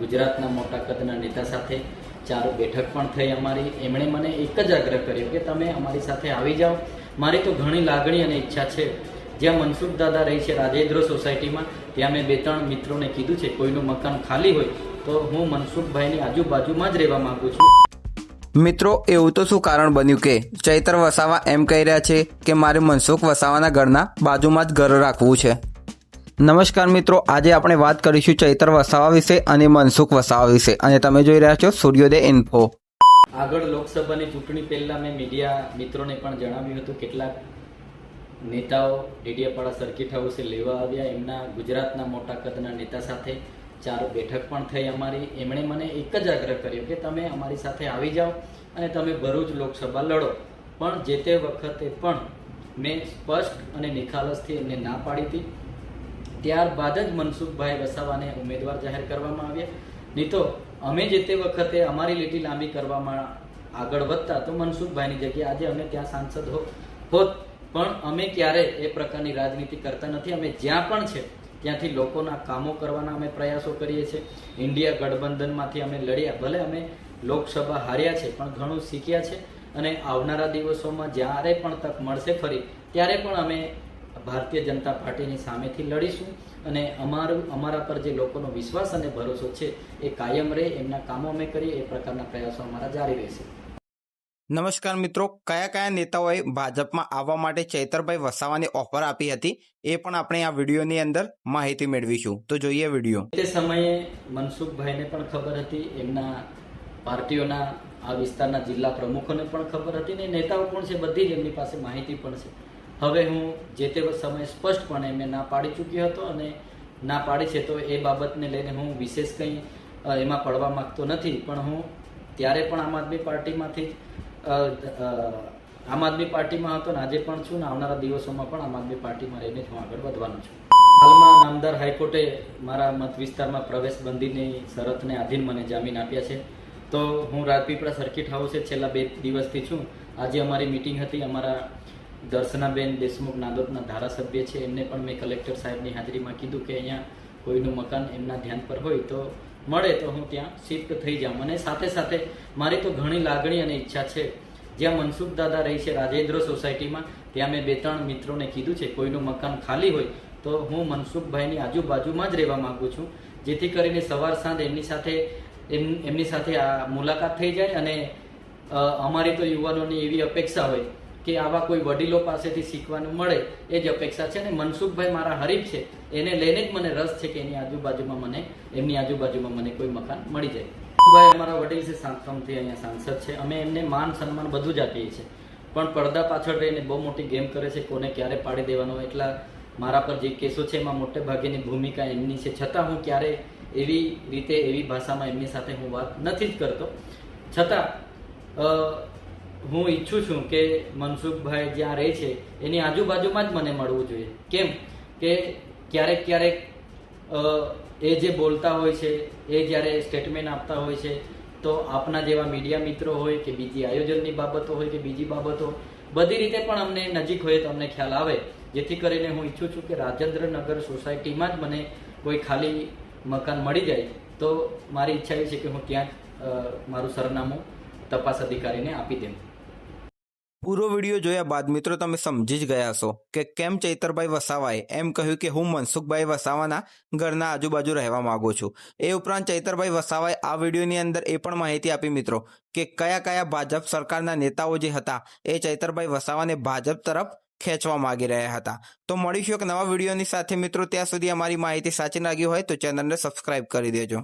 ગુજરાતના મોટા કદના નેતા સાથે ચાર બેઠક પણ થઈ અમારી. એમણે મને એક જ આગ્રહ કર્યો કે તમે અમારી સાથે આવી જાઓ. મારી તો ઘણી લાગણી અને ઈચ્છા છે. જ્યાં મનસુખ દાદા રહી છે રાજેન્દ્ર સોસાયટીમાં, ત્યાં મેં બે ત્રણ મિત્રોને કીધું છે, કોઈનું મકાન ખાલી હોય તો હું મનસુખભાઈની આજુબાજુમાં જ રહેવા માંગુ છું. મિત્રો, એવું તો શું કારણ બન્યું કે ચૈતર વસાવા એમ કહી રહ્યા છે કે મારે મનસુખ વસાવાના ઘરના બાજુમાં જ ઘર રાખવું છે? નમસ્કાર મિત્રો, આજે આપણે વાત કરીશું ચૈતર વસાવા વિશે અને મનસુખ વસાવા વિશે. અને તમે જોઈ રહ્યા છો સૂર્યોદય ઇન્ફો. આગળ લોકસભાની ચૂંટણી પહેલાં મેં મીડિયા મિત્રોને પણ જણાવ્યું હતું, કેટલાક નેતાઓ ડેડિયાપાડા સર્કિટ હાઉસે લેવા આવ્યા. એમના ગુજરાતના મોટા કદના નેતા સાથે ચાર બેઠક પણ થઈ અમારી. એમણે મને એક જ આગ્રહ કર્યો કે તમે અમારી સાથે આવી જાઓ અને તમે ભરૂચ લોકસભા લડો. પણ જે તે વખતે પણ મેં સ્પષ્ટ અને નિખાલસથી એમને ના પાડી હતી. ત્યારબાદ જ મનસુખભાઈ વસાવાને ઉમેદવાર જાહેર કરવામાં આવ્યા. નહીં તો અમે જે તે વખતે અમારી લીટી લાંબી કરવામાં આગળ વધતા તો મનસુખભાઈની જગ્યાએ આજે અમે ત્યાં સાંસદ હોત. પણ અમે ક્યારે એ પ્રકારની રાજનીતિ કરતા નથી. અમે જ્યાં પણ છે, ત્યાંથી લોકોના કામો કરવાના અમે પ્રયાસો કરીએ છીએ. ઇન્ડિયા ગઠબંધનમાંથી અમે લડ્યા. ભલે અમે લોકસભા હાર્યા છે, પણ ઘણું શીખ્યા છે. અને આવનારા દિવસોમાં જ્યારે પણ તક મળશે ફરી, ત્યારે પણ અમે ભારતીય જનતા પાર્ટીની સામેથી લડીશું અને અમારું અમારા પર જે લોકોનો વિશ્વાસ અને ભરોસો છે એ કાયમ રહે એમના કામો અમે કરીએ એ પ્રકારના પ્રયાસો અમારા જારી રહેશે. નમસ્કાર મિત્રો કયા કયા નેતાઓએ ભાજપમાં આવવા માટે ચૈતરભાઈ વસાવાની ઓફર આપી હતી એ પણ આપણે આ વિડીયોની અંદર માહિતી મેળવીશું. તો જોઈએ વીડિયો. તે સમયે મનસુખભાઈને પણ ખબર હતી એમના પાર્ટીઓના આ વિસ્તારના જિલ્લા પ્રમુખોને પણ ખબર હતી ને નેતાઓ પણ છે બધી જ એમની પાસે માહિતી પણ છે. હવે હું જે તે સમયે સ્પષ્ટપણે મેં ના પાડી ચૂક્યો હતો અને ના પાડી છે તો એ બાબતને લઈને હું વિશેષ કંઈ એમાં પડવા માંગતો નથી. પણ હું ત્યારે પણ આમ આદમી પાર્ટીમાંથી આમ આદમી પાર્ટીમાં હતો ને આજે પણ છું ને આવનારા દિવસોમાં પણ આમ આદમી પાર્ટીમાં રહીને જ હું આગળ વધવાનો છું. હાલમાં નામદાર હાઈકોર્ટે મારા મત વિસ્તારમાં પ્રવેશ બંધીની શરતને આધીન મને જામીન આપ્યા છે. તો હું રાજપીપળા સર્કિટ હાઉસે છેલ્લા બે દિવસથી છું. આજે અમારી મિટિંગ હતી, અમારા દર્શનાબેન દેશમુખ નાદોદના ધારાસભ્ય છે. એમને પણ મેં કલેક્ટર સાહેબની હાજરીમાં કીધું કે અહીંયા કોઈનું મકાન એમના ધ્યાન પર હોય તો મળે તો હું ત્યાં શિફ્ટ થઈ જાઉં. અને સાથે સાથે મારી તો ઘણી લાગણી અને ઈચ્છા છે. જ્યાં મનસુખ દાદા રહી છે રાજેન્દ્ર સોસાયટીમાં, ત્યાં મેં બે ત્રણ મિત્રોને કીધું છે, કોઈનું મકાન ખાલી હોય તો હું મનસુખભાઈની આજુબાજુમાં જ રહેવા માગું છું. જેથી કરીને સવાર સાંજ એમની સાથે, એમ, એમની સાથે આ મુલાકાત થઈ જાય અને અમારી તો યુવાનોની એવી અપેક્ષા હોય કે આવા કોઈ વડીલો પાસેથી શીખવાનું મળે, એ જ અપેક્ષા છે અને મનસુખભાઈ મારા હરીફ છે, એને લઈને જ મને રસ છે કે એની આજુબાજુમાં મને, એમની આજુબાજુમાં મને કોઈ મકાન મળી જાય. ભાઈ અમારા વડીલ છે સાંતમથી અહીંયા સાંસદ છે, અમે એમને માન સન્માન બધું જ આપીએ છીએ. પણ પડદા પાછળ રહીને બહુ મોટી ગેમ કરે છે, કોને ક્યારે પાડી દેવાનો, એટલા મારા પર જે કેસો છે, એમાં મોટે ભાગેની ભૂમિકા એમની છે. છતાં હું ક્યારે એવી રીતે, એવી ભાષામાં એમની સાથે હું વાત નથી જ કરતો. છતાં હું ઈચ્છું છું કે મનસુખભાઈ જ્યાં રહે છે, એની આજુબાજુમાં જ મને મળવું જોઈએ. કેમ? કે ક્યારેક ક્યારેક એ જે બોલતા હોય છે, એ જ્યારે સ્ટેટમેન્ટ આપતા હોય છે, તો આપના જેવા મીડિયા મિત્રો હોય કે બીજી આયોજનની બાબતો હોય કે બીજી બાબતો, બધી રીતે પણ અમને નજીક હોય તો અમને ખ્યાલ આવે. જેથી કરીને હું ઈચ્છું છું કે રાજેન્દ્રનગર સોસાયટીમાં જ મને કોઈ ખાલી મકાન મળી જાય, તો મારી ઈચ્છા એ છે કે હું ત્યાં મારું સરનામું તપાસ અધિકારીને આપી દઉં. પૂરો વીડિયો જોયા બાદ મિત્રો તમે સમજી જ ગયા હશો કે કેમ ચૈતરભાઈ વસાવાએ એમ કહ્યું કે હું મનસુખભાઈ વસાવાના ઘરના આજુબાજુ રહેવા માંગુ છું. એ ઉપરાંત ચૈતરભાઈ વસાવાએ આ વિડીયોની અંદર એ પણ માહિતી આપી મિત્રો કે કયા કયા ભાજપ સરકારના નેતાઓ જે હતા એ ચૈતરભાઈ વસાવાને ભાજપ તરફ ખેંચવા માંગી રહ્યા હતા. તો મળીશું એક નવા વિડીયોની સાથે મિત્રો, ત્યાં સુધી અમારી માહિતી સાચી લાગી હોય તો ચેનલને સબસ્ક્રાઇબ કરી દેજો.